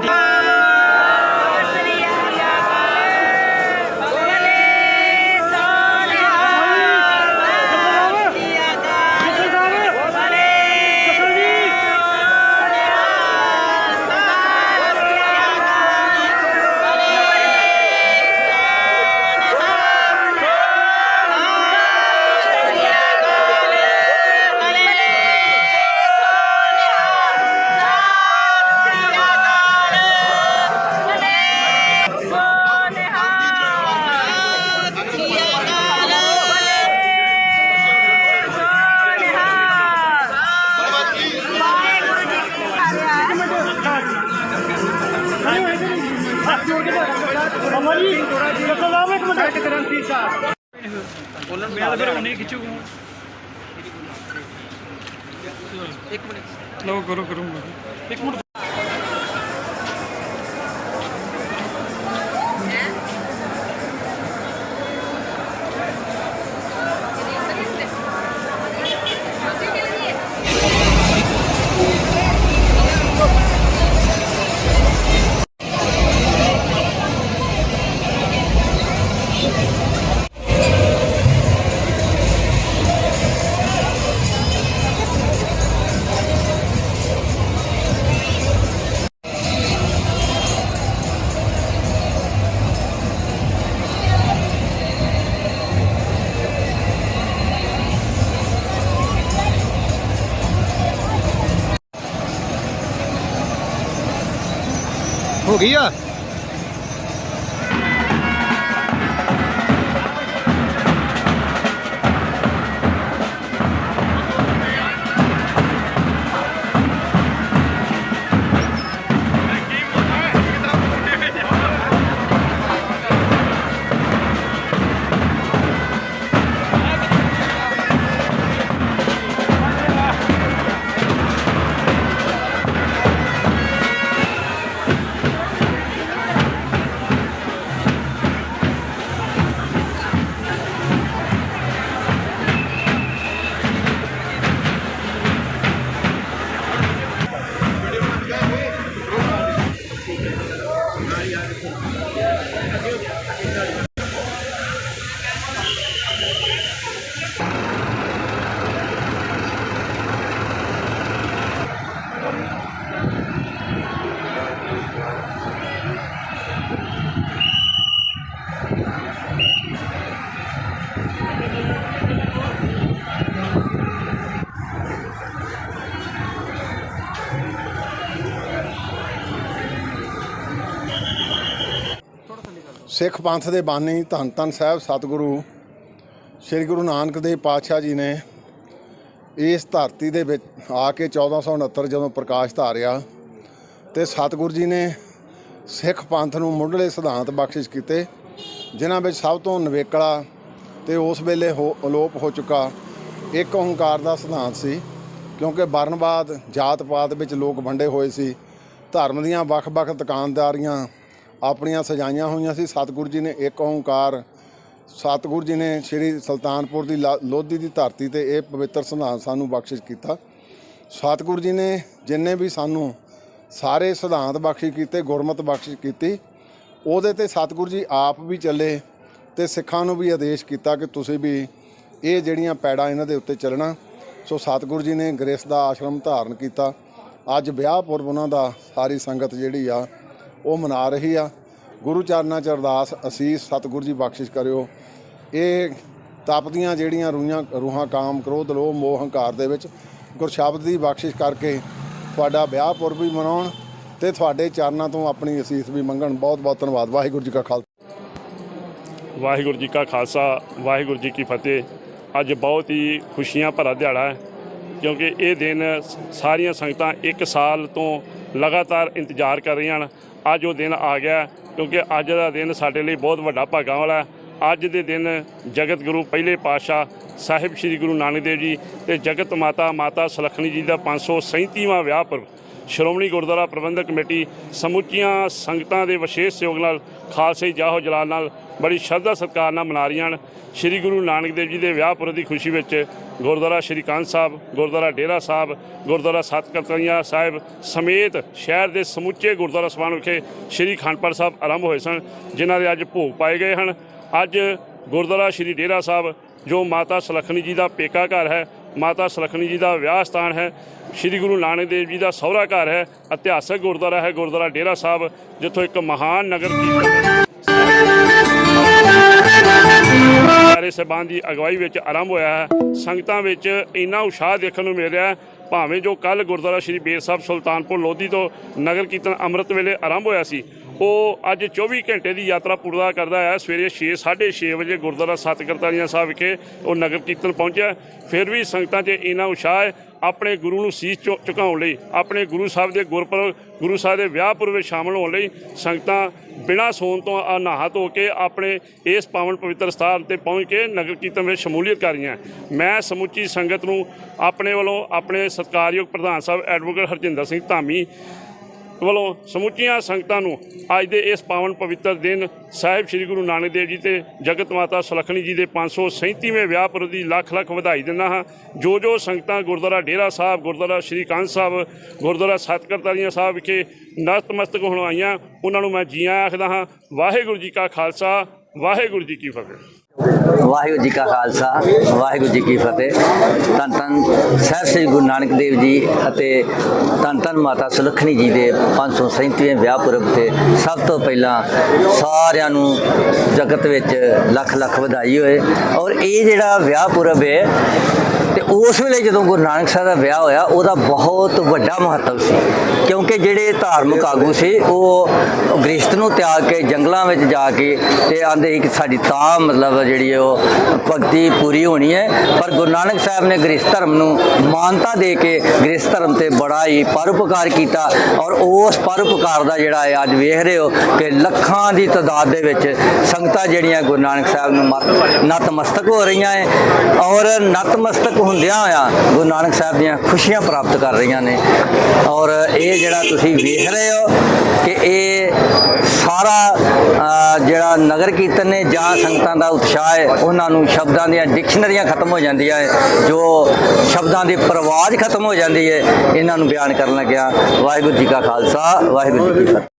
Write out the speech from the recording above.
Yeah. ਤਾਂ ਫਿਰ ਹੁਣੇ ਖਿੱਚੂਗਾ ਇੱਕ ਮਿੰਟ। ਲਓ ਕਰੋ ਕਰੂੰਗਾ ਇੱਕ ਮਿੰਟ। ਹੋ ਗਈ ਆ? ਸਿੱਖ ਪੰਥ ਦੇ ਬਾਨੀ ਧੰਨ ਧੰਨ ਸਾਹਿਬ ਸਤਿਗੁਰੂ, ਸ੍ਰੀ ਗੁਰੂ ਨਾਨਕ ਦੇਵ ਪਾਤਸ਼ਾਹ ਜੀ ਨੇ ਇਸ ਧਰਤੀ ਦੇ ਵਿੱਚ ਆ ਕੇ 1469 ਜਦੋਂ ਪ੍ਰਕਾਸ਼ ਧਾਰਿਆ ਤੇ ਸਤਿਗੁਰੂ ਜੀ ਨੇ ਸਿੱਖ ਪੰਥ ਨੂੰ ਮੁੱਢਲੇ ਸਿਧਾਂਤ ਬਖਸ਼ਿਸ਼ ਕੀਤੇ, ਜਿਨ੍ਹਾਂ ਵਿੱਚ ਸਭ ਤੋਂ ਨਵੇਕਲਾ ਤੇ ਉਸ ਵੇਲੇ ਹੋ, ਅਲੋਪ ਹੋ ਚੁੱਕਾ ਇੱਕ ਓੰਕਾਰ ਦਾ ਸਿਧਾਂਤ ਸੀ, ਕਿਉਂਕਿ ਵਰਨਵਾਦ ਜਾਤ ਪਾਤ ਵਿੱਚ ਲੋਕ ਵੰਡੇ ਹੋਏ ਸੀ, ਧਰਮ ਦੀਆਂ ਵੱਖ-ਵੱਖ ਦੁਕਾਨਦਾਰੀਆਂ ਆਪਣੀਆਂ ਸਜਾਈਆਂ ਹੋਈਆਂ ਸੀ। ਸਤਿਗੁਰੂ ਜੀ ਨੇ ਇੱਕ ਓੰਕਾਰ, ਸਤਿਗੁਰੂ ਜੀ ਨੇ ਸ੍ਰੀ ਸੁਲਤਾਨਪੁਰ ਦੀ ਲਾ- ਲੋਧੀ ਦੀ ਧਰਤੀ ਤੇ ਇਹ ਪਵਿੱਤਰ ਸਿਧਾਂਤ ਸਾਨੂੰ ਬਖਸ਼ਿਸ਼ ਕੀਤਾ। ਸਤਿਗੁਰੂ ਜੀ ਨੇ ਜਿੰਨੇ ਵੀ ਸਾਨੂੰ ਸਾਰੇ ਸਿਧਾਂਤ ਬਖਸ਼ਿਸ਼ ਕੀਤੇ, ਗੁਰਮਤ ਬਖਸ਼ਿਸ਼ ਕੀਤੀ, ਉਹਦੇ ਤੇ ਸਤਿਗੁਰੂ ਜੀ ਆਪ ਵੀ ਚੱਲੇ ਤੇ ਸਿੱਖਾਂ ਨੂੰ ਵੀ ਆਦੇਸ਼ ਕੀਤਾ ਕਿ ਤੁਸੀਂ ਵੀ ਇਹ ਜਿਹੜੀਆਂ ਪੈੜਾਂ ਇਹਨਾਂ ਦੇ ਉੱਤੇ ਚੱਲਣਾ। ਸੋ ਸਤਿਗੁਰੂ ਜੀ ਨੇ ਗ੍ਰੇਸ ਦਾ ਆਸ਼ਰਮ ਧਾਰਨ ਕੀਤਾ। ਅੱਜ ਵਿਆਹ ਪੁਰਬ ਉਹਨਾਂ ਦਾ, ਸਾਰੀ ਸੰਗਤ ਜਿਹੜੀ ਆ ਉਹ ਮਨਾ ਰਹੀ ਆ। ਗੁਰੂ ਚਰਨਾਂ ਚ ਅਰਦਾਸ ਅਸੀਸ ਸਤਿਗੁਰੂ ਜੀ ਬਖਸ਼ਿਸ਼ ਕਰਿਓ। ਇਹ ਤਪਦੀਆਂ ਜਿਹੜੀਆਂ ਰੂਹਾਂ ਰੂਹਾਂ ਕਾਮ, ਕ੍ਰੋਧ, ਲੋਭ, ਮੋਹ, ਹੰਕਾਰ ਦੇ ਵਿੱਚ ਗੁਰਸ਼ਬਦ ਦੀ ਬਖਸ਼ਿਸ਼ ਕਰਕੇ ਤੁਹਾਡਾ ਵਿਆਹ ਪੁਰਬ ਵੀ ਮਨਾਉਣ ਤੇ ਤੁਹਾਡੇ ਚਰਨਾਂ ਤੋਂ ਆਪਣੀ ਅਸੀਸ ਵੀ ਮੰਗਣ। ਬਹੁਤ ਬਹੁਤ ਧੰਨਵਾਦ। ਵਾਹਿਗੁਰੂ ਜੀ ਕਾ ਖਾਲਸਾ। ਵਾਹਿਗੁਰੂ ਜੀ ਕਾ ਖਾਲਸਾ, ਵਾਹਿਗੁਰੂ ਜੀ ਕੀ ਫਤਿਹ। ਅੱਜ ਬਹੁਤ ਹੀ ਖੁਸ਼ੀਆਂ ਭਰਾ ਦਿਹਾੜਾ ਹੈ, ਕਿਉਂਕਿ ਇਹ ਦਿਨ ਸਾਰੀਆਂ ਸੰਗਤਾਂ ਇੱਕ ਸਾਲ ਤੋਂ ਲਗਾਤਾਰ ਇੰਤਜ਼ਾਰ ਕਰ ਰਹੀਆਂ ਹਨ। ਅੱਜ ਉਹ ਦਿਨ ਆ ਗਿਆ ਕਿਉਂਕਿ ਅੱਜ ਦਾ ਦਿਨ ਸਾਡੇ ਲਈ ਬਹੁਤ ਵੱਡਾ ਭਾਗਾਂ ਵਾਲਾ ਹੈ। ਅੱਜ ਦੇ ਦਿਨ ਜਗਤ ਗੁਰੂ ਪਹਿਲੇ ਪਾਤਸ਼ਾਹ ਸਾਹਿਬ ਸ੍ਰੀ ਗੁਰੂ ਨਾਨਕ ਦੇਵ ਜੀ ਤੇ ਜਗਤ ਮਾਤਾ ਮਾਤਾ ਸੁਲੱਖਣੀ ਜੀ ਦਾ 537ਵਾਂ ਵਿਆਹ ਪਰ ਸ਼੍ਰੋਮਣੀ ਗੁਰਦੁਆਰਾ ਪ੍ਰਬੰਧਕ ਕਮੇਟੀ ਸਮੁੱਚੀਆਂ ਸੰਗਤਾਂ ਦੇ ਵਿਸ਼ੇਸ਼ ਸਹਿਯੋਗ ਨਾਲ ਖਾਲਸੇ ਜਾਹੋ ਜਲਾਲ ਨਾਲ ਬੜੀ ਸ਼ਰਧਾ ਸਤਿਕਾਰ ਨਾਲ ਮਨਾ ਰਹੀਆਂ ਹਨ। ਸ੍ਰੀ ਗੁਰੂ ਨਾਨਕ ਦੇਵ ਜੀ ਦੇ ਵਿਆਹ ਪੁਰਬ ਦੀ ਖੁਸ਼ੀ ਵਿੱਚ ਗੁਰਦੁਆਰਾ ਸ੍ਰੀ ਕਾਂਨ ਸਾਹਿਬ, ਗੁਰਦੁਆਰਾ ਡੇਰਾ ਸਾਹਿਬ, ਗੁਰਦੁਆਰਾ ਸਤਕਰਤਨੀਆ ਸਾਹਿਬ ਸਮੇਤ ਸ਼ਹਿਰ ਦੇ ਸਮੁੱਚੇ ਗੁਰਦੁਆਰਾ ਸਮਾਨ ਵਿਖੇ ਸ੍ਰੀ ਖੰਡਪੜ ਸਾਹਿਬ ਆਰੰਭ ਹੋਏ ਸਨ, ਜਿਨ੍ਹਾਂ ਦੇ ਅੱਜ ਭੋਗ ਪਾਏ ਗਏ ਹਨ। ਅੱਜ ਗੁਰਦੁਆਰਾ ਸ੍ਰੀ ਡੇਰਾ ਸਾਹਿਬ, ਜੋ ਮਾਤਾ ਸੁਲੱਖਣੀ ਜੀ ਦਾ ਪੇਕਾ ਘਰ ਹੈ, ਮਾਤਾ ਸੁਲੱਖਣੀ ਜੀ ਦਾ ਵਿਆਹ ਸਥਾਨ ਹੈ, ਸ੍ਰੀ ਗੁਰੂ ਨਾਨਕ ਦੇਵ ਜੀ ਦਾ ਸਹੁਰਾ ਘਰ ਹੈ, ਇਤਿਹਾਸਕ ਗੁਰਦੁਆਰਾ ਹੈ, ਗੁਰਦੁਆਰਾ ਡੇਰਾ ਸਾਹਿਬ, ਜਿੱਥੋਂ ਇੱਕ ਮਹਾਨ ਨਗਰ ਕੀਰਤਨ ਸਾਰੇ ਸਹਿਬਾਨ ਦੀ ਅਗਵਾਈ ਵਿੱਚ ਆਰੰਭ ਹੋਇਆ ਹੈ। ਸੰਗਤਾਂ ਵਿੱਚ ਇੰਨਾ ਉਤਸ਼ਾਹ ਦੇਖਣ ਨੂੰ ਮਿਲ ਰਿਹਾ ਭਾਵੇਂ ਜੋ ਕੱਲ ਗੁਰਦੁਆਰਾ ਸ੍ਰੀ ਬੇਰ ਸਾਹਿਬ ਸੁਲਤਾਨਪੁਰ ਲੋਧੀ ਤੋਂ ਨਗਰ ਕੀਰਤਨ ਅੰਮ੍ਰਿਤ ਵੇਲੇ ਆਰੰਭ ਹੋਇਆ ਸੀ ਉਹ ਅੱਜ 24 ਘੰਟੇ ਦੀ ਯਾਤਰਾ ਪੂਰਾ ਕਰਦਾ ਹੈ। ਸਵੇਰੇ 6 6:30 ਵਜੇ ਗੁਰਦੁਆਰਾ ਸਤਕਰਤਾਰੀਆਂ ਸਾਹਿਬ ਵਿਖੇ ਉਹ ਨਗਰ ਕੀਰਤਨ ਪਹੁੰਚਿਆ ਫਿਰ ਵੀ ਸੰਗਤਾਂ 'ਚ ਇੰਨਾ ਉਤਸ਼ਾਹ ਹੈ, ਆਪਣੇ ਗੁਰੂ ਨੂੰ ਸੀਸ ਝੁ- ਝੁਕਾਉਣ ਲਈ, ਆਪਣੇ ਗੁਰੂ ਸਾਹਿਬ ਦੇ ਗੁਰਪੁਰਬ, ਗੁਰੂ ਸਾਹਿਬ ਦੇ ਵਿਆਹ ਪੁਰਬ ਵਿੱਚ ਸ਼ਾਮਲ ਹੋਣ ਲਈ ਸੰਗਤਾਂ ਬਿਨਾਂ ਸੌਣ ਤੋਂ ਅਨਾਹਤ ਹੋ ਕੇ ਆਪਣੇ ਇਸ ਪਾਵਨ ਪਵਿੱਤਰ ਸਥਾਨ ਤੇ ਪਹੁੰਚ ਕੇ ਨਗਰ ਕੀਰਤਨ ਵਿੱਚ ਸ਼ਮੂਲੀਅਤ ਕਰ ਰਹੀਆਂ ਮੈਂ ਸਮੁੱਚੀ ਸੰਗਤ ਨੂੰ ਆਪਣੇ ਵੱਲੋਂ ਆਪਣੇ ਸਤਿਕਾਰਯੋਗ ਪ੍ਰਧਾਨ ਸਾਹਿਬ ਐਡਵੋਕੇਟ ਹਰਜਿੰਦਰ ਸਿੰਘ ਧਾਮੀ ਵੱਲੋਂ ਸਮੁੱਚੀਆਂ ਸੰਗਤਾਂ ਨੂੰ ਅੱਜ ਦੇ ਇਸ ਪਾਵਨ ਪਵਿੱਤਰ ਦਿਨ ਸਾਹਿਬ ਸ੍ਰੀ ਗੁਰੂ ਨਾਨਕ ਦੇਵ ਜੀ ਤੇ ਜਗਤ ਮਾਤਾ ਸੁਲੱਖਣੀ ਜੀ ਦੇ 537ਵੇਂ ਵਿਆਹ ਪੁਰਬ ਦੀ ਲੱਖ ਲੱਖ ਵਧਾਈ ਦਿੰਦਾ ਹਾਂ। ਜੋ ਜੋ ਸੰਗਤਾਂ ਗੁਰਦੁਆਰਾ ਡੇਰਾ ਸਾਹਿਬ, ਗੁਰਦੁਆਰਾ ਸ਼੍ਰੀ ਕਾਂਤ ਸਾਹਿਬ, ਗੁਰਦੁਆਰਾ ਸਤਕਰਤਾਰੀਆਂ ਸਾਹਿਬ ਵਿਖੇ ਨਤਮਸਤਕ ਹੋਣ ਆਈਆਂ, ਉਹਨਾਂ ਨੂੰ ਮੈਂ ਜੀ ਆਖਦਾ ਹਾਂ। ਵਾਹਿਗੁਰੂ ਜੀ ਕਾ ਖਾਲਸਾ, ਵਾਹਿਗੁਰੂ ਜੀ ਕੀ ਫਤਿਹ। ਵਾਹਿਗੁਰੂ ਜੀ ਕਾ ਖਾਲਸਾ, ਵਾਹਿਗੁਰੂ ਜੀ ਕੀ ਫਤਿਹ। ਧੰਨ ਧੰਨ ਸਾਹਿਬ ਸ੍ਰੀ ਗੁਰੂ ਨਾਨਕ ਦੇਵ ਜੀ ਅਤੇ ਧੰਨ ਧੰਨ ਮਾਤਾ ਸੁਲੱਖਣੀ ਜੀ ਦੇ 537ਵੇਂ ਵਿਆਹ ਪੁਰਬ ਤੇ ਸਭ ਤੋਂ ਪਹਿਲਾਂ ਸਾਰਿਆਂ ਨੂੰ ਜਗਤ ਵਿੱਚ ਲੱਖ ਲੱਖ ਵਧਾਈ ਹੋਏ। ਔਰ ਇਹ ਜਿਹੜਾ ਵਿਆਹ ਪੁਰਬ ਹੈ ਤੇ ਉਸ ਵੇਲੇ ਜਦੋਂ ਗੁਰੂ ਨਾਨਕ ਸਾਹਿਬ ਦਾ ਵਿਆਹ ਹੋਇਆ, ਉਹਦਾ ਬਹੁਤ ਵੱਡਾ ਮਹੱਤਵ ਸੀ। ਕਿਉਂਕਿ ਜਿਹੜੇ ਧਾਰਮਿਕ ਆਗੂ ਸੀ, ਉਹ ਗ੍ਰਸਤ ਨੂੰ ਤਿਆਗ ਕੇ ਜੰਗਲਾਂ ਵਿੱਚ ਜਾ ਕੇ ਤੇ ਆਂਦੇ ਸੀ ਕਿ ਸਾਡੀ ਤਾਂ ਮਤਲਬ ਜਿਹੜੀ ਉਹ ਭਗਤੀ ਪੂਰੀ ਹੋਣੀ ਹੈ। ਪਰ ਗੁਰੂ ਨਾਨਕ ਸਾਹਿਬ ਨੇ ਗ੍ਰਸਤ ਧਰਮ ਨੂੰ ਮਾਨਤਾ ਦੇ ਕੇ ਗ੍ਰਸਤ ਧਰਮ ਤੇ ਬੜਾ ਹੀ ਪਰਉਪਕਾਰ ਕੀਤਾ ਔਰ ਉਸ ਪਰਉਪਕਾਰ ਦਾ ਜਿਹੜਾ ਹੈ ਅੱਜ ਵੇਖ ਰਹੇ ਹੋ ਕਿ ਲੱਖਾਂ ਦੀ ਤਾਦਾਦ ਦੇ ਵਿੱਚ ਸੰਗਤਾਂ ਜਿਹੜੀਆਂ ਗੁਰੂ ਨਾਨਕ ਸਾਹਿਬ ਨੂੰ ਮਤ- ਨਤਮਸਤਕ ਹੋ ਰਹੀਆਂ ਹੈ ਔਰ ਨਤਮਸਤਕ ਹੁੰਦਿਆਂ ਹੋਇਆ, ਗੁਰੂ ਨਾਨਕ ਸਾਹਿਬ ਦੀਆਂ ਖੁਸ਼ੀਆਂ ਪ੍ਰਾਪਤ ਕਰ ਰਹੀਆਂ ਨੇ। ਔਰ ਇਹ ਜਿਹੜਾ ਤੁਸੀਂ ਵੇਖ ਰਹੇ ਹੋ ਕਿ ਇਹ ਸਾਰਾ ਜਿਹੜਾ ਨਗਰ ਕੀਰਤਨ ਨੇ, ਜਾਂ ਸੰਗਤਾਂ ਦਾ ਉਤਸ਼ਾਹ ਹੈ, ਉਹਨਾਂ ਨੂੰ ਸ਼ਬਦਾਂ ਦੀਆਂ ਡਿਕਸ਼ਨਰੀਆਂ ਖਤਮ ਹੋ ਜਾਂਦੀਆਂ ਹੈ, ਜੋ ਸ਼ਬਦਾਂ ਦੀ ਪਰਵਾਜ਼ ਖਤਮ ਹੋ ਜਾਂਦੀ ਹੈ, ਇਹਨਾਂ ਨੂੰ ਬਿਆਨ ਕਰਨ ਲੱਗਿਆ। ਵਾਹਿਗੁਰੂ ਜੀ ਕਾ ਖਾਲਸਾ, ਵਾਹਿਗੁਰੂ ਜੀ ਕੀ ਫਤਿਹ।